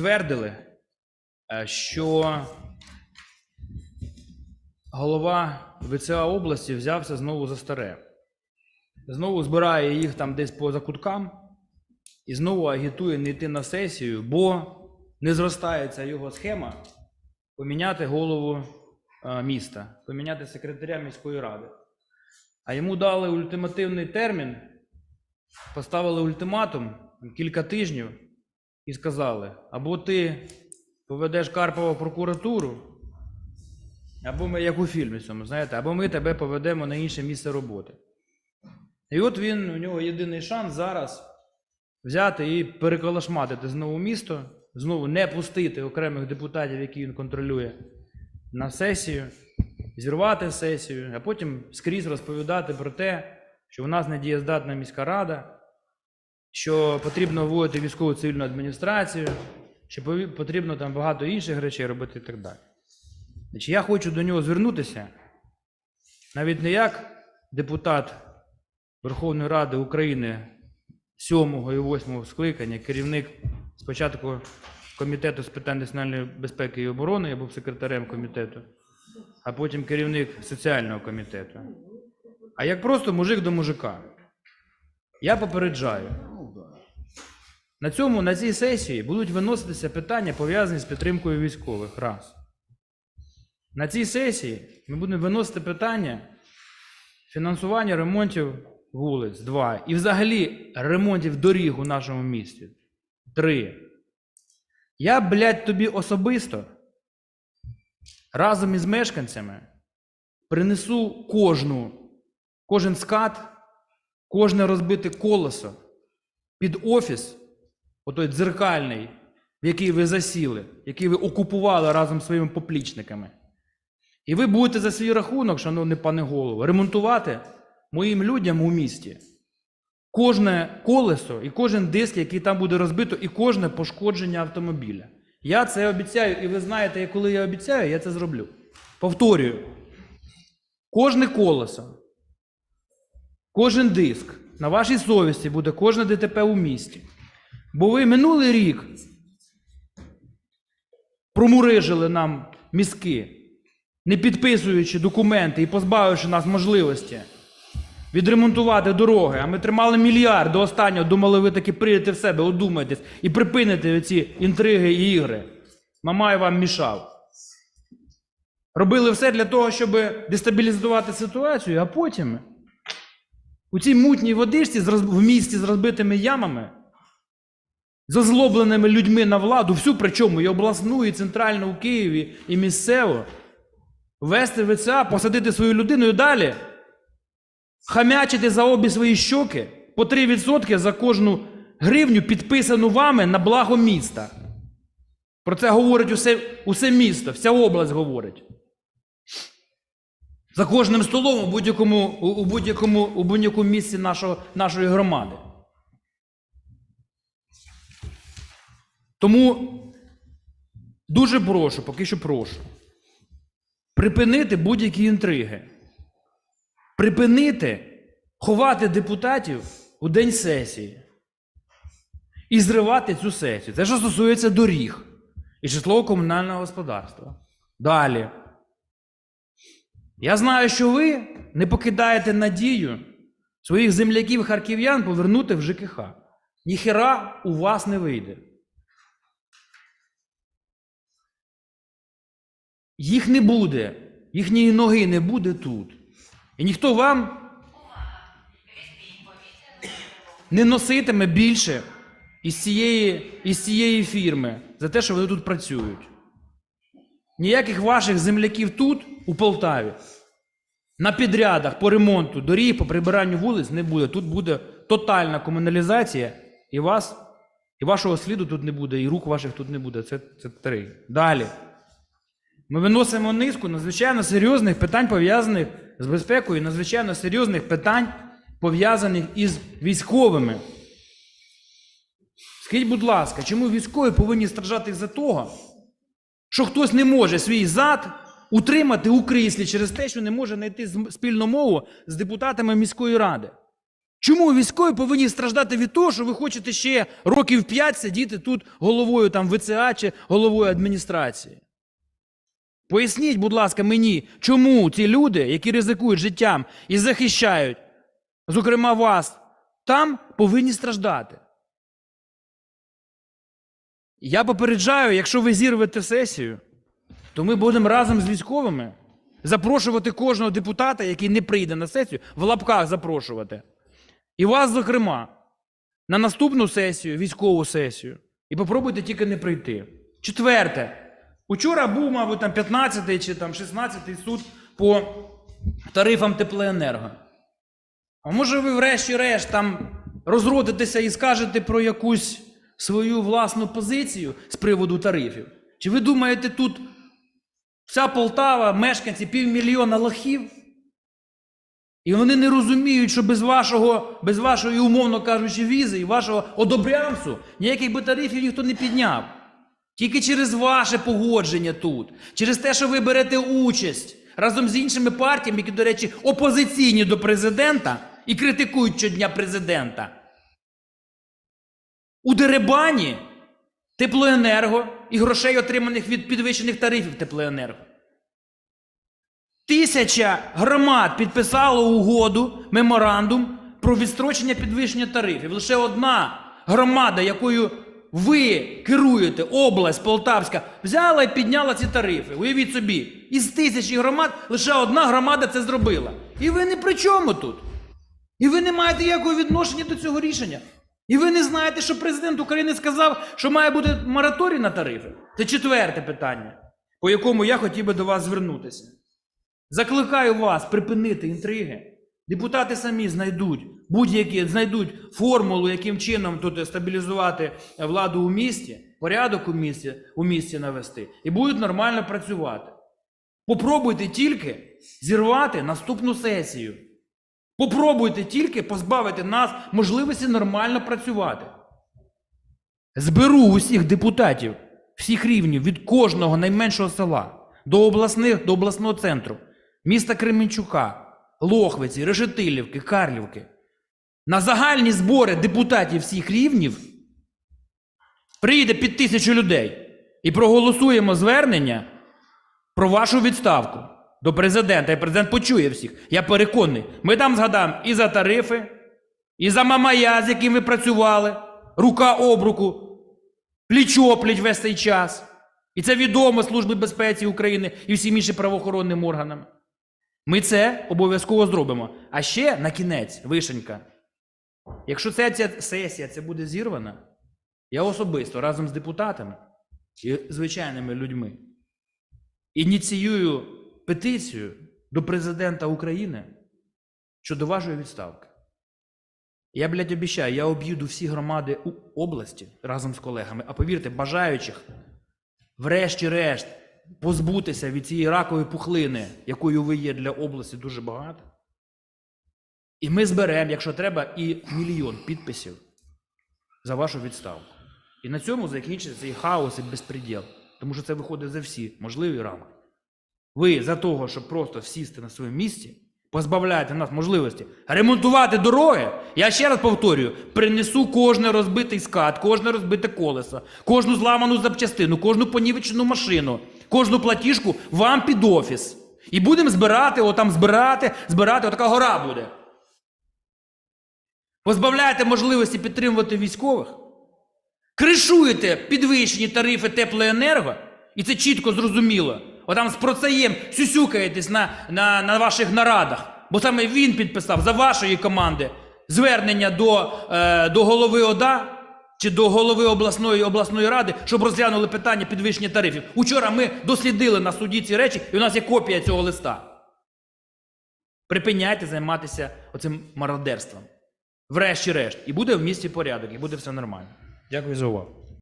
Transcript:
підтвердили, е, що голова ВЦА області взявся знову за старе. Знову збирає їх там десь по закуткам і знову агітує не йти на сесію, бо не зростається його схема поміняти голову е, міста, поміняти секретаря міської ради. А йому дали ультимативний термін, поставили ультиматум кілька тижнів і сказали: або ти поведеш Карпова в прокуратуру, або ми, як у фільмі цьому, знаєте, або ми тебе поведемо на інше місце роботи. І от він, у нього єдиний шанс зараз взяти і переколошматити знову місто, знову не пустити окремих депутатів, які він контролює, на сесію, зірвати сесію, а потім скрізь розповідати про те, що у нас недієздатна міська рада, що потрібно вводити військову цивільну адміністрацію, що потрібно там багато інших речей робити і так далі. Значить, я хочу до нього звернутися навіть не як депутат Верховної Ради України 7 і 8 скликання, керівник спочатку Комітету з питань національної безпеки і оборони, я був секретарем комітету, а потім керівник соціального комітету. А як просто мужик до мужика. Я попереджаю. На цьому, на цій сесії будуть виноситися питання, пов'язані з підтримкою військових. Раз. На цій сесії ми будемо виносити питання фінансування ремонтів вулиць. Два. І взагалі ремонтів доріг у нашому місті. Три. Я, блядь, тобі особисто разом із мешканцями принесу кожну, кожен скат, кожне розбите колесо під офіс, отой дзеркальний, в який ви засіли, який ви окупували разом зі своїми поплічниками. І ви будете за свій рахунок, шановний пане голово, ремонтувати моїм людям у місті кожне колесо і кожен диск, який там буде розбито, і кожне пошкодження автомобіля. Я це обіцяю, і ви знаєте, коли я обіцяю, я це зроблю. Повторюю: кожне колесо, кожен диск на вашій совісті буде кожне ДТП у місті. Бо ви минулий рік промурижили нам мізки, не підписуючи документи і позбавивши нас можливості відремонтувати дороги, а ми тримали мільярд до останнього, думали, ви таки прийдете в себе, одумаєтесь і припините ці інтриги і ігри. Мамай вам мішав. Робили все для того, щоб дестабілізувати ситуацію, а потім у цій мутній водичці в місті з розбитими ямами, з озлобленими людьми на владу, всю причому і обласну, і центральну у Києві, і місцеву, вести ВЦА, посадити свою людину і далі хамячити за обі свої щоки по 3% за кожну гривню, підписану вами на благо міста. Про це говорить усе, усе місто, вся область говорить. За кожним столом у будь-якому, у будь-якому, у будь-якому місці нашого, нашої громади. Тому дуже прошу, поки що прошу, припинити будь-які інтриги припинити ховати депутатів у день сесії і зривати цю сесію. Це що стосується доріг і житлово-комунального господарства. Далі. Я знаю, що ви не покидаєте надію своїх земляків харків'ян повернути в ЖКХ. Ніхера у вас не вийде. Їх не буде, їхньої ноги не буде тут. І ніхто вам не носитиме більше із цієї, із цієї фірми за те, що вони тут працюють. Ніяких ваших земляків тут, у Полтаві, на підрядах по ремонту доріг, по прибиранню вулиць не буде. Тут буде тотальна комуналізація, і вас, і вашого сліду тут не буде, і рук ваших тут не буде. Це, це три. Далі. Ми виносимо низку надзвичайно серйозних питань, пов'язаних з безпекою, надзвичайно серйозних питань, пов'язаних із військовими. Скажіть, будь ласка, чому військові повинні страждати за того, що хтось не може свій зад утримати у кріслі через те, що не може знайти спільну мову з депутатами міської ради? Чому військові повинні страждати від того, що ви хочете ще років 5 сидіти тут головою там ВЦА чи головою адміністрації? Поясніть, будь ласка, мені, чому ці люди, які ризикують життям і захищають, зокрема вас, там повинні страждати. Я попереджаю, якщо ви зірвете сесію, то ми будемо разом з військовими запрошувати кожного депутата, який не прийде на сесію, в лапках запрошувати. І вас, зокрема, на наступну сесію, військову сесію. І попробуйте тільки не прийти. Четверте. Учора був, мабуть, там 15-й чи там 16-й суд по тарифам теплоенерго. А може ви, врешті-решт, там розродитеся і скажете про якусь свою власну позицію з приводу тарифів? Чи ви думаєте, тут вся Полтава, мешканці півмільйона лохів? І вони не розуміють, що без вашого, без вашої, умовно кажучи, візи і вашого одобрямсу ніяких би тарифів ніхто не підняв. Тільки через ваше погодження тут, через те, що ви берете участь разом з іншими партіями, які, до речі, опозиційні до президента і критикують щодня президента. У деребані теплоенерго і грошей, отриманих від підвищених тарифів теплоенерго. Тисяча громад підписало угоду, меморандум про відстрочення підвищення тарифів. Лише одна громада, якою ви керуєте, область Полтавська, взяла і підняла ці тарифи. Уявіть собі, із тисячі громад лише одна громада це зробила. І ви не при чому тут. І ви не маєте ніякого відношення до цього рішення. І ви не знаєте, що президент України сказав, що має бути мораторій на тарифи. Це четверте питання, по якому я хотів би до вас звернутися. Закликаю вас припинити інтриги. Депутати самі знайдуть будь-які знайдуть формулу, яким чином тут стабілізувати владу у місті, порядок у місті, у місті навести, і будуть нормально працювати. Попробуйте тільки зірвати наступну сесію. Попробуйте тільки позбавити нас можливості нормально працювати. Зберу усіх депутатів всіх рівнів від кожного найменшого села до обласних, до обласного центру, міста Кременчука, Лохвиці, Решетилівки, Карлівки. На загальні збори депутатів всіх рівнів приїде під тисячу людей і проголосуємо звернення про вашу відставку до президента. І президент почує всіх. Я переконаний. Ми там згадаємо і за тарифи, і за Мамая, з яким ви працювали, рука об руку, пліч-опліч весь цей час. І це відомо Службі безпеці України і всім іншим правоохоронним органам. Ми це обов'язково зробимо. А ще на кінець, вишенька. Якщо ця, ця сесія це буде зірвана, я особисто разом з депутатами і звичайними людьми ініціюю петицію до президента України щодо вашої відставки. Я, блядь, обіцяю, я об'їду всі громади області разом з колегами, а повірте, бажаючих, врешті-решт, позбутися від цієї ракової пухлини, якою ви є для області, дуже багато. І ми зберемо, якщо треба, і мільйон підписів за вашу відставку. І на цьому закінчиться цей хаос і безпреділ. Тому що це виходить за всі можливі рамки. Ви за того, щоб просто сісти на своєму місці, позбавляєте нас можливості ремонтувати дороги. Я ще раз повторюю: принесу кожне розбитий скат, кожне розбите колесо, кожну зламану запчастину, кожну понівечену машину, кожну платіжку вам під офіс. І будемо збирати, отам збирати, збирати, отака гора буде. Позбавляєте можливості підтримувати військових, кришуєте підвищені тарифи теплоенерго, і це чітко зрозуміло. Отам з процеєм сюсюкаєтесь на, на, на ваших нарадах, бо саме він підписав за вашої команди звернення до, е, до голови ОДА чи до голови обласної обласної ради, щоб розглянули питання підвищення тарифів. Учора ми дослідили на суді ці речі, і у нас є копія цього листа. Припиняйте займатися оцим мародерством. Врешті-решт. І буде в місті порядок, і буде все нормально. Дякую за увагу.